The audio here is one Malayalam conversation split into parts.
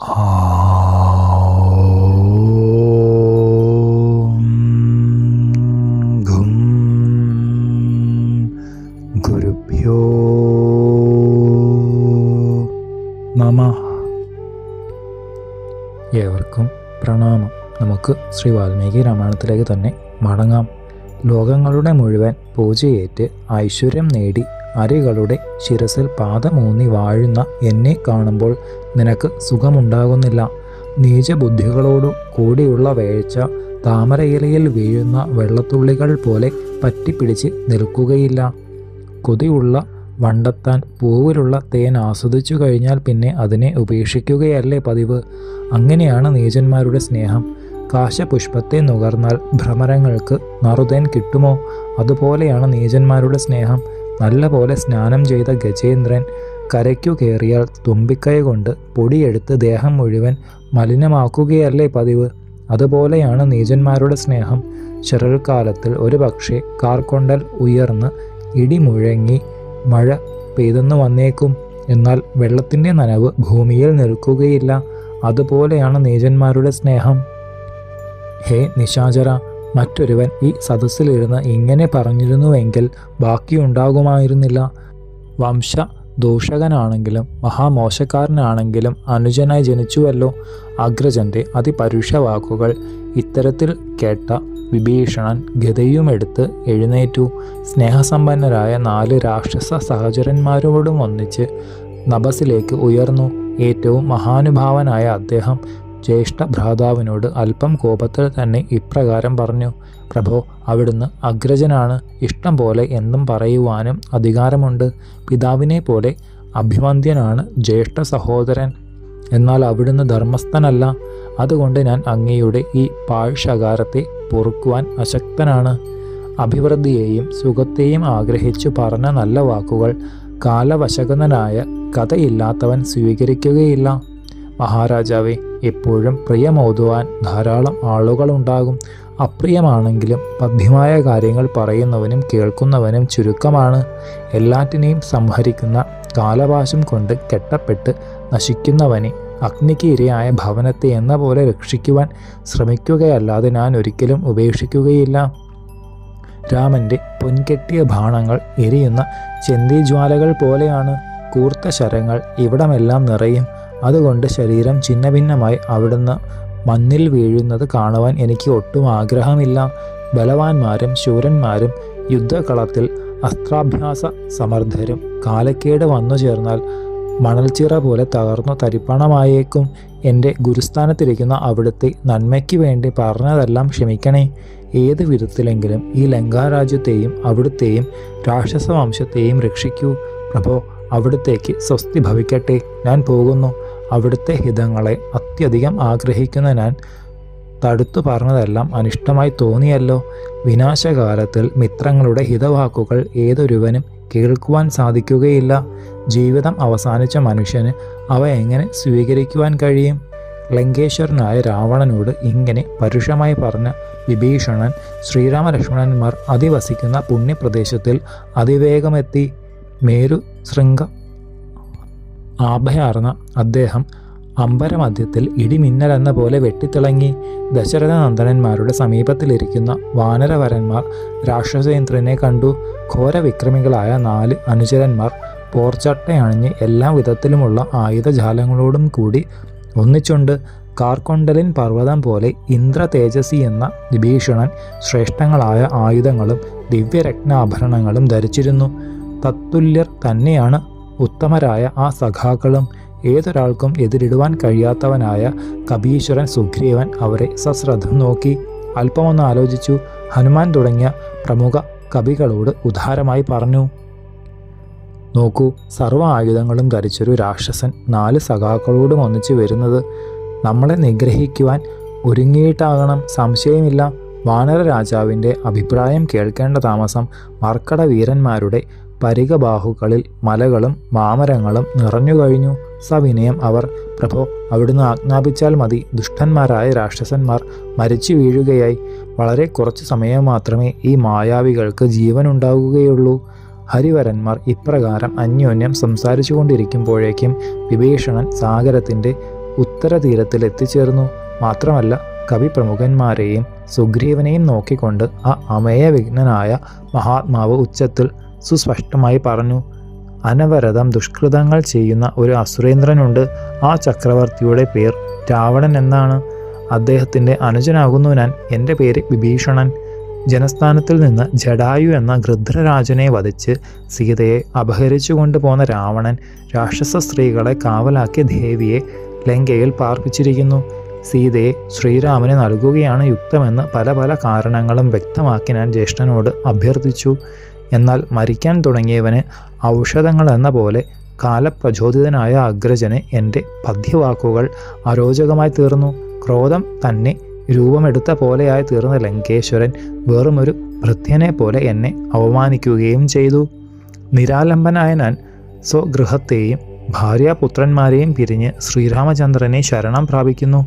ഗും ഗുരുഭ്യോ നമ. ഏവർക്കും പ്രണാമം. നമുക്ക് ശ്രീ വാൽമീകി രാമായണത്തിലേക്ക് തന്നെ മടങ്ങാം. ലോകങ്ങളുടെ മുഴുവൻ പൂജയേറ്റ് ഐശ്വര്യം നേടി അരികളുടെ ശിരസിൽ പാദമൂന്നി വാഴുന്ന എന്നെ കാണുമ്പോൾ നിനക്ക് സുഖമുണ്ടാകുന്നില്ല. നീചബുദ്ധികളോടു കൂടിയുള്ള വേഴ്ച താമരയിലയിൽ വീഴുന്ന വെള്ളത്തുള്ളികൾ പോലെ പറ്റിപ്പിടിച്ച് നിൽക്കുകയില്ല. കൊതിയുള്ള വണ്ടെത്താൻ പൂവിലുള്ള തേൻ ആസ്വദിച്ചു കഴിഞ്ഞാൽ പിന്നെ അതിനെ ഉപേക്ഷിക്കുകയല്ലേ പതിവ്. അങ്ങനെയാണ് നീചന്മാരുടെ സ്നേഹം. കാശപുഷ്പത്തെ നുകർന്നാൽ ഭ്രമരങ്ങൾക്ക് നറുതേൻ കിട്ടുമോ? അതുപോലെയാണ് നീചന്മാരുടെ സ്നേഹം. നല്ല പോലെ സ്നാനം ചെയ്ത ഗജേന്ദ്രൻ കരയ്ക്കു കയറിയാൽ തുമ്പിക്കൈ കൊണ്ട് പൊടിയെടുത്ത് ദേഹം മുഴുവൻ മലിനമാക്കുകയല്ലേ പതിവ്? അതുപോലെയാണ് നീചന്മാരുടെ സ്നേഹം. ചെറുകാലത്തിൽ ഒരു പക്ഷേ കാർക്കൊണ്ടൽ ഉയർന്ന് ഇടി മുഴങ്ങി മഴ പെയ്തെന്ന് വന്നേക്കും. എന്നാൽ വെള്ളത്തിന്റെ നനവ് ഭൂമിയിൽ നിൽക്കുകയില്ല. അതുപോലെയാണ് നീചന്മാരുടെ സ്നേഹം. ഹേ നിശാചര മറ്റൊരുവൻ ഈ സദസ്സിലിരുന്ന് ഇങ്ങനെ പറഞ്ഞിരുന്നുവെങ്കിൽ ബാക്കിയുണ്ടാകുമായിരുന്നില്ല. വംശ ദൂഷകനാണെങ്കിലും മഹാമോശക്കാരനാണെങ്കിലും അനുജനായി ജനിച്ചുവല്ലോ. അഗ്രജന്റെ അതിപരുഷ വാക്കുകൾ ഇത്തരത്തിൽ കേട്ട വിഭീഷണൻ ഗതയുമെടുത്ത് എഴുന്നേറ്റു. സ്നേഹസമ്പന്നരായ നാല് രാക്ഷസ സഹചരന്മാരോടും ഒന്നിച്ച് നബസിലേക്ക് ഉയർന്നു. ഏറ്റവും മഹാനുഭാവനായ അദ്ദേഹം ജ്യേഷ്ഠ ഭ്രാതാവിനോട് അല്പം കോപത്തിൽ തന്നെ ഇപ്രകാരം പറഞ്ഞു പ്രഭോ അവിടുന്ന് അഗ്രജനാണ്. ഇഷ്ടം പോലെ എന്നും പറയുവാനും അധികാരമുണ്ട്. പിതാവിനെ പോലെ അഭിമന്ത്യനാണ് ജ്യേഷ്ഠ സഹോദരൻ എന്നാൽ അവിടുന്ന് ധർമ്മസ്ഥനല്ല. അതുകൊണ്ട് ഞാൻ അങ്ങയുടെ ഈ പാഴ്ഷകാരത്തെ പൊറുക്കുവാൻ അശക്തനാണ്. അഭിവൃദ്ധിയെയും സുഖത്തെയും ആഗ്രഹിച്ചു പറഞ്ഞ നല്ല വാക്കുകൾ കാലവശകനായ കഥയില്ലാത്തവൻ സ്വീകരിക്കുകയില്ല. മഹാരാജാവെ എപ്പോഴും പ്രിയമോതുവാൻ ധാരാളം ആളുകളുണ്ടാകും. അപ്രിയമാണെങ്കിലും പദ്യമായ കാര്യങ്ങൾ പറയുന്നവനും കേൾക്കുന്നവനും ചുരുക്കമാണ്. എല്ലാറ്റിനെയും സംഹരിക്കുന്ന കാലവാശം കൊണ്ട് കെട്ടപ്പെട്ട് നശിക്കുന്നവനെ അഗ്നിക്ക് ഇരയായ ഭവനത്തെ എന്ന പോലെ രക്ഷിക്കുവാൻ ശ്രമിക്കുകയല്ലാതെ ഞാൻ ഒരിക്കലും ഉപേക്ഷിക്കുകയില്ല. രാമന്റെ പൊൻകെട്ടിയ ബാണങ്ങൾ എരിയുന്ന ചെന്തിജ്വാലകൾ പോലെയാണ്. കൂർത്ത ശരങ്ങൾ ഇവിടമെല്ലാം നിറയും. അതുകൊണ്ട് ശരീരം ഛിന്നഭിന്നമായി അവിടുന്ന് മണ്ണിൽ വീഴുന്നത് കാണുവാൻ എനിക്ക് ഒട്ടും ആഗ്രഹമില്ല. ബലവാന്മാരും ശൂരന്മാരും യുദ്ധകളത്തിൽ അസ്ത്രാഭ്യാസ സമർത്ഥരും കാലക്കേട് വന്നു ചേർന്നാൽ മണൽച്ചിറ പോലെ തകർന്നു തരിപ്പണമായേക്കും. എന്റെ ഗുരുസ്ഥാനത്തിരിക്കുന്ന അവിടുത്തെ നന്മയ്ക്ക് വേണ്ടി പറഞ്ഞതെല്ലാം ക്ഷമിക്കണേ. ഏത് വിധത്തിലെങ്കിലും ഈ ലങ്കാരാജ്യത്തെയും അവിടുത്തെയും രാക്ഷസ വംശത്തെയും രക്ഷിക്കൂ. പ്രഭോ അവിടുത്തേക്ക് സ്വസ്തി ഭവിക്കട്ടെ. ഞാൻ പോകുന്നു. അവിടുത്തെ ഹിതങ്ങളെ അത്യധികം ആഗ്രഹിക്കുന്ന ഞാൻ തടുത്തു പറഞ്ഞതെല്ലാം അനിഷ്ടമായി തോന്നിയല്ലോ. വിനാശകാലത്തിൽ മിത്രങ്ങളുടെ ഹിതവാക്കുകൾ ഏതൊരുവനും കേൾക്കുവാൻ സാധിക്കുകയില്ല. ജീവിതം അവസാനിച്ച മനുഷ്യന് അവ എങ്ങനെ സ്വീകരിക്കുവാൻ കഴിയും? ലങ്കേശ്വരനായ രാവണനോട് ഇങ്ങനെ പരുഷമായി പറഞ്ഞ വിഭീഷണൻ ശ്രീരാമലക്ഷ്മണന്മാർ അധിവസിക്കുന്ന പുണ്യപ്രദേശത്തിൽ അതിവേഗമെത്തി മേരു ശൃംഗ ആഭയാർന്ന. അദ്ദേഹം അമ്പരമധ്യത്തിൽ ഇടിമിന്നലെന്ന പോലെ വെട്ടിത്തിളങ്ങി. ദശരഥനന്ദനന്മാരുടെ സമീപത്തിലിരിക്കുന്ന വാനരവരന്മാർ രാക്ഷസേന്ദ്രനെ കണ്ടു. ഘോരവിക്രമികളായ നാല് അനുചരന്മാർ പോർച്ചട്ടയണിഞ്ഞ് എല്ലാ വിധത്തിലുമുള്ള ആയുധജാലങ്ങളോടും കൂടി ഒന്നിച്ചുണ്ട് കാർക്കൊണ്ടലിൻ പർവതം പോലെ ഇന്ദ്ര തേജസി എന്ന വിഭീഷണൻ ശ്രേഷ്ഠങ്ങളായ ആയുധങ്ങളും ദിവ്യരത്നാഭരണങ്ങളും ധരിച്ചിരുന്നു. തത്തുല്യർ തന്നെയാണ് ഉത്തമരായ ആ സഖാക്കളും ഏതൊരാൾക്കും എതിരിടുവാൻ കഴിയാത്തവനായ കപീശ്വരൻ സുഗ്രീവൻ അവരെ സശ്രദ്ധം നോക്കി. അല്പമൊന്ന് ആലോചിച്ചു. ഹനുമാൻ തുടങ്ങിയ പ്രമുഖ കവികളോട് ഉദാരമായി പറഞ്ഞു നോക്കൂ സർവ ആയുധങ്ങളും ധരിച്ചൊരു രാക്ഷസൻ നാല് സഖാക്കളോടും ഒന്നിച്ചു വരുന്നത് നമ്മളെ നിഗ്രഹിക്കുവാൻ ഒരുങ്ങിയിട്ടാകണം. സംശയമില്ല. വാനര രാജാവിന്റെ അഭിപ്രായം കേൾക്കേണ്ട താമസം മർക്കട വീരന്മാരുടെ പരികബാഹുക്കളിൽ മലകളും മാമരങ്ങളും നിറഞ്ഞു കഴിഞ്ഞു. സവിനയം അവർ പ്രഭോ അവിടുന്ന് ആജ്ഞാപിച്ചാൽ മതി. ദുഷ്ടന്മാരായ രാക്ഷസന്മാർ മരിച്ചു വീഴുകയായി. വളരെ കുറച്ച് സമയം മാത്രമേ ഈ മായാവികൾക്ക് ജീവൻ ജീവനുണ്ടാകുകയുള്ളൂ ഹരിവരന്മാർ ഇപ്രകാരം അന്യോന്യം സംസാരിച്ചു കൊണ്ടിരിക്കുമ്പോഴേക്കും വിഭീഷണൻ സാഗരത്തിന്റെ ഉത്തരതീരത്തിൽ എത്തിച്ചേർന്നു. മാത്രമല്ല കവി പ്രമുഖന്മാരെയും സുഗ്രീവനെയും നോക്കിക്കൊണ്ട് ആ അമേയവിഘ്നനായ മഹാത്മാവ് ഉച്ചത്തിൽ സുസ്പഷ്ടമായി പറഞ്ഞു അനവരതം ദുഷ്കൃതങ്ങൾ ചെയ്യുന്ന ഒരു അസുരേന്ദ്രനുണ്ട്. ആ ചക്രവർത്തിയുടെ പേർ രാവണൻ എന്നാണ്. അദ്ദേഹത്തിന്റെ അനുജനാകുന്നു ഞാൻ. എന്റെ പേര് വിഭീഷണൻ. ജനസ്ഥാനത്തിൽ നിന്ന് ജഡായു എന്ന ഗൃധ്രരാജനെ വധിച്ച് സീതയെ അപഹരിച്ചു കൊണ്ടുപോന്ന രാവണൻ രാക്ഷസ സ്ത്രീകളെ കാവലാക്കിയ ദേവിയെ ലങ്കയിൽ പാർപ്പിച്ചിരിക്കുന്നു. സീതയെ ശ്രീരാമന് നൽകുകയാണ് യുക്തമെന്ന് പല പല കാരണങ്ങളും വ്യക്തമാക്കി ഞാൻ ജ്യേഷ്ഠനോട് അഭ്യർത്ഥിച്ചു. എന്നാൽ മരിക്കാൻ തുടങ്ങിയവന് ഔഷധങ്ങൾ എന്ന പോലെ കാലപ്രചോദിതനായ അഗ്രജന് എന്റെ പദ്യവാക്കുകൾ അരോചകമായി തീർന്നു. ക്രോധം തന്നെ രൂപമെടുത്ത പോലെയായി തീർന്ന ലങ്കേശ്വരൻ വെറുമൊരു ഭൃത്യനെ പോലെ എന്നെ അവമാനിക്കുകയും ചെയ്തു. നിരാലംബനായ ഞാൻ സ്വഗൃഹത്തെയും ഭാര്യാപുത്രന്മാരെയും പിരിഞ്ഞ് ശ്രീരാമചന്ദ്രനെ ശരണം പ്രാപിക്കുന്നു.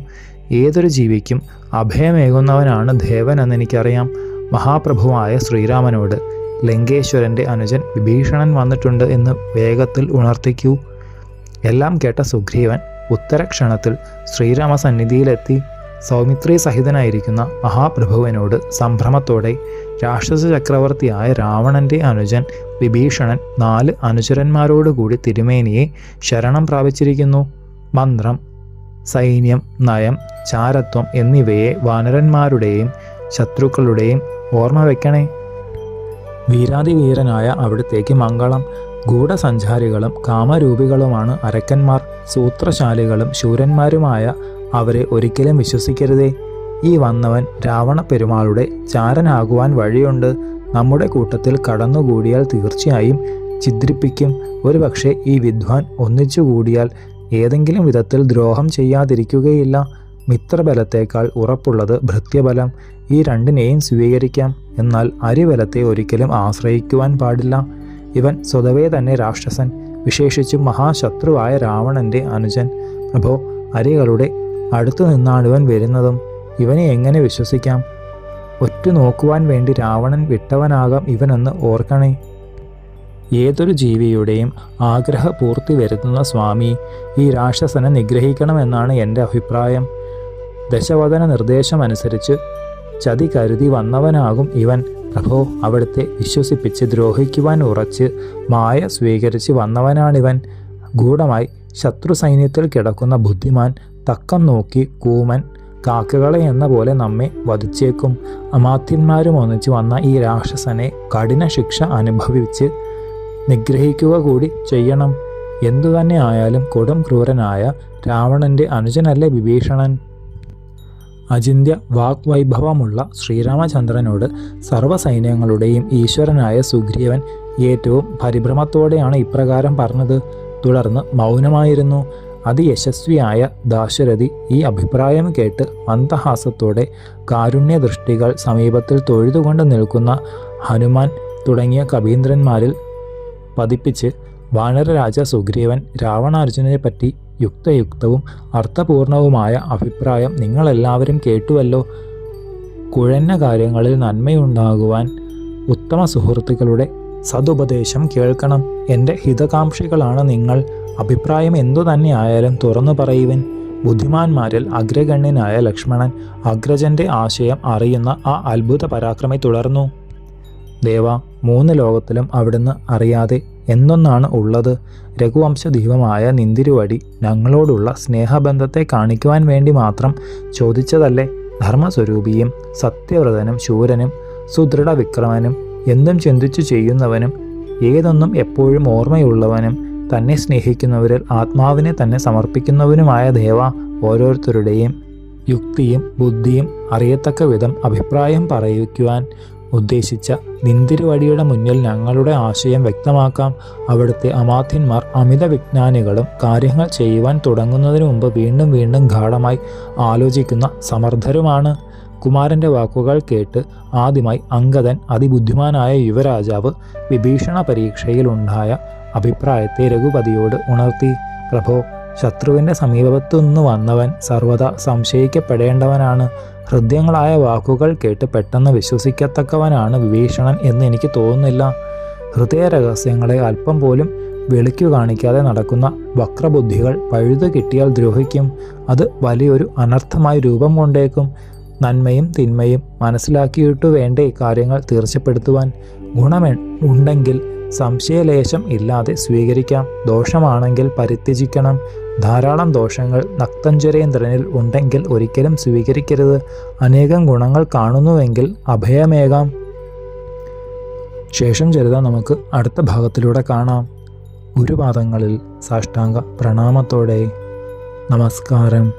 ഏതൊരു ജീവിക്കും അഭയമേകുന്നവനാണ് ദേവൻ എന്നെനിക്കറിയാം. മഹാപ്രഭുവായ ശ്രീരാമനോട് ലങ്കേശ്വരന്റെ അനുജൻ വിഭീഷണൻ വന്നിട്ടുണ്ട് എന്ന് വേഗത്തിൽ ഉണർത്തിക്കൂ. എല്ലാം കേട്ട സുഗ്രീവൻ ഉത്തരക്ഷണത്തിൽ ശ്രീരാമ സന്നിധിയിലെത്തി സൗമിത്രി സഹിതനായിരിക്കുന്ന മഹാപ്രഭുവിനോട് സംഭ്രമത്തോടെ രാക്ഷസ ചക്രവർത്തിയായ രാവണന്റെ അനുജൻ വിഭീഷണൻ നാല് അനുചരന്മാരോടുകൂടി തിരുമേനിയെ ശരണം പ്രാപിച്ചിരിക്കുന്നു. മന്ത്രം സൈന്യം നയം ചാരത്വം എന്നിവയെ വാനരന്മാരുടെയും ശത്രുക്കളുടെയും ഓർമ്മ വയ്ക്കണേ വീരാതിവീരനായ അവിടത്തേക്ക് മംഗളം. ഗൂഢസഞ്ചാരികളും കാമരൂപികളുമാണ് അരക്കന്മാർ. സൂത്രശാലികളും ശൂരന്മാരുമായ അവരെ ഒരിക്കലും വിശ്വസിക്കരുതേ. ഈ വന്നവൻ രാവണ പെരുമാളുടെ ചാരനാകുവാൻ വഴിയുണ്ട്. നമ്മുടെ കൂട്ടത്തിൽ കടന്നുകൂടിയാൽ തീർച്ചയായും ചിദ്രിപ്പിക്കും ഒരുപക്ഷെ ഈ വിദ്വാൻ ഒന്നിച്ചുകൂടിയാൽ ഏതെങ്കിലും വിധത്തിൽ ദ്രോഹം ചെയ്യാതിരിക്കുകയില്ല. മിത്രബലത്തേക്കാൾ ഉറപ്പുള്ളത് ഭൃത്യബലം. ഈ രണ്ടിനെയും സ്വീകരിക്കാം. എന്നാൽ അരിബലത്തെ ഒരിക്കലും ആശ്രയിക്കുവാൻ പാടില്ല. ഇവൻ സ്വതവേ തന്നെ രാക്ഷസൻ. വിശേഷിച്ചും മഹാശത്രുവായ രാവണന്റെ അനുജൻ. പ്രഭോ അരികളുടെ അടുത്തു നിന്നാണ് ഇവൻ വരുന്നതും. ഇവനെ എങ്ങനെ വിശ്വസിക്കാം? ഒറ്റ നോക്കുവാൻ വേണ്ടി രാവണൻ വിട്ടവനാകാം ഇവനെന്ന് ഓർക്കണേ. ഏതൊരു ജീവിയുടെയും ആഗ്രഹപൂർത്തി വരുത്തുന്ന സ്വാമി ഈ രാക്ഷസനെ നിഗ്രഹിക്കണമെന്നാണ് എന്റെ അഭിപ്രായം. ദശവദന നിർദ്ദേശമനുസരിച്ച് ചതി കരുതി വന്നവനാകും ഇവൻ. പ്രഭോ അവിടുത്തെ വിശ്വസിപ്പിച്ച് ദ്രോഹിക്കുവാൻ ഉറച്ച് മായ സ്വീകരിച്ച് വന്നവനാണിവൻ. ഗൂഢമായി ശത്രു സൈന്യത്തിൽ കിടക്കുന്ന ബുദ്ധിമാൻ തക്കം നോക്കി കൂമൻ കാക്കകളെ എന്ന പോലെ നമ്മെ വധിച്ചേക്കും. അമാത്യന്മാരും ഒന്നിച്ച് വന്ന ഈ രാക്ഷസനെ കഠിന ശിക്ഷ അനുഭവിച്ച് നിഗ്രഹിക്കുക കൂടി ചെയ്യണം. എന്തു തന്നെ ആയാലും കൊടും ക്രൂരനായ രാവണന്റെ അനുജനല്ലേ വിഭീഷണൻ? അചിന്ത്യ വാഗ്വൈഭവമുള്ള ശ്രീരാമചന്ദ്രനോട് സർവസൈന്യങ്ങളുടെയും ഈശ്വരനായ സുഗ്രീവൻ ഏറ്റവും പരിഭ്രമത്തോടെയാണ് ഇപ്രകാരം പറഞ്ഞത്. തുടർന്ന് മൗനമായിരുന്നു. അതിയശസ്വിയായ ദാശരഥി ഈ അഭിപ്രായം കേട്ട് മന്ദഹാസത്തോടെ കാരുണ്യദൃഷ്ടികൾ സമീപത്തിൽ തൊഴുതുകൊണ്ട് നിൽക്കുന്ന ഹനുമാൻ തുടങ്ങിയ കവീന്ദ്രന്മാരിൽ പതിപ്പിച്ച് വാനരരാജ സുഗ്രീവൻ രാവണാർജുനനെ പറ്റി യുക്തയുക്തവും അർത്ഥപൂർണവുമായ അഭിപ്രായം നിങ്ങളെല്ലാവരും കേട്ടുവല്ലോ. കുഴഞ്ഞ കാര്യങ്ങളിൽ നന്മയുണ്ടാകുവാൻ ഉത്തമ സുഹൃത്തുക്കളുടെ സതുപദേശം കേൾക്കണം. എന്റെ ഹിതകാംക്ഷികളാണ് നിങ്ങൾ. അഭിപ്രായം എന്തു തന്നെയായാലും തുറന്നു പറയുവൻ. ബുദ്ധിമാന്മാരിൽ അഗ്രഗണ്യനായ ലക്ഷ്മണൻ അഗ്രജന്റെ ആശയം അറിയുന്ന ആ അത്ഭുത പരാക്രമി തുടർന്നു. ദേവ മൂന്ന് ലോകത്തിലും അവിടുന്ന് അറിയാതെ എന്തൊന്നാണ് ഉള്ളത്? രഘുവംശദീപമായ നിന്തിരുവടി ഞങ്ങളോടുള്ള സ്നേഹബന്ധത്തെ കാണിക്കുവാൻ വേണ്ടി മാത്രം ചോദിച്ചതല്ലേ? ധർമ്മസ്വരൂപിയും സത്യവ്രതനും ശൂരനും സുദൃഢ വിക്രമനും എന്തും ചിന്തിച്ചു ചെയ്യുന്നവനും ഏതൊന്നും എപ്പോഴും ഓർമ്മയുള്ളവനും തന്നെ സ്നേഹിക്കുന്നവരിൽ ആത്മാവിനെ തന്നെ സമർപ്പിക്കുന്നവനുമായ ദേവ ഓരോരുത്തരുടെയും യുക്തിയും ബുദ്ധിയും അറിയത്തക്ക വിധം അഭിപ്രായം പറയിക്കുവാൻ ഉദ്ദേശിച്ച നിന്തിരുവടിയുടെ മുന്നിൽ ഞങ്ങളുടെ ആശയം വ്യക്തമാക്കാം. അവിടുത്തെ അമാത്യന്മാർ അമിത വിജ്ഞാനികളും കാര്യങ്ങൾ ചെയ്യുവാൻ തുടങ്ങുന്നതിന് മുമ്പ് വീണ്ടും വീണ്ടും ഗാഠമായി ആലോചിക്കുന്ന സമർത്ഥരുമാണ്. കുമാരന്റെ വാക്കുകൾ കേട്ട് ആദ്യമായി അങ്കദൻ അതിബുദ്ധിമാനായ യുവരാജാവ് വിഭീഷണ പരീക്ഷയിലുണ്ടായ അഭിപ്രായത്തെ രഘുപതിയോട് ഉണർത്തി. പ്രഭോ ശത്രുവിന്റെ സമീപത്തുനിന്ന് വന്നവൻ സർവദാ സംശയിക്കപ്പെടേണ്ടവനാണ്. ഹൃദ്യങ്ങളായ വാക്കുകൾ കേട്ട് പെട്ടെന്ന് വിശ്വസിക്കത്തക്കവനാണ് വിഭീഷണൻ എന്ന് എനിക്ക് തോന്നുന്നില്ല. ഹൃദയ രഹസ്യങ്ങളെ അല്പം പോലും വെളിക്കു കാണിക്കാതെ നടക്കുന്ന വക്രബുദ്ധികൾ പഴുതു കിട്ടിയാൽ ദ്രോഹിക്കും. അത് വലിയൊരു അനർത്ഥമായി രൂപം കൊണ്ടേക്കും. നന്മയും തിന്മയും മനസ്സിലാക്കിയിട്ടു വേണ്ടേ കാര്യങ്ങൾ തീർച്ചപ്പെടുത്തുവാൻ. ഗുണം ഉണ്ടെങ്കിൽ സംശയലേശം ഇല്ലാതെ സ്വീകരിക്കാം. ദോഷമാണെങ്കിൽ പരിത്യജിക്കണം. ധാരാളം ദോഷങ്ങൾ നക്തഞ്ചരേന്ദ്രനിൽ ഉണ്ടെങ്കിൽ ഒരിക്കലും സ്വീകരിക്കരുത്. അനേകം ഗുണങ്ങൾ കാണുന്നുവെങ്കിൽ അഭയമേകാം. ശേഷം ചരിത നമുക്ക് അടുത്ത ഭാഗത്തിലൂടെ കാണാം. ഗുരുപാദങ്ങളിൽ സാഷ്ടാംഗ പ്രണാമത്തോടെ. നമസ്കാരം.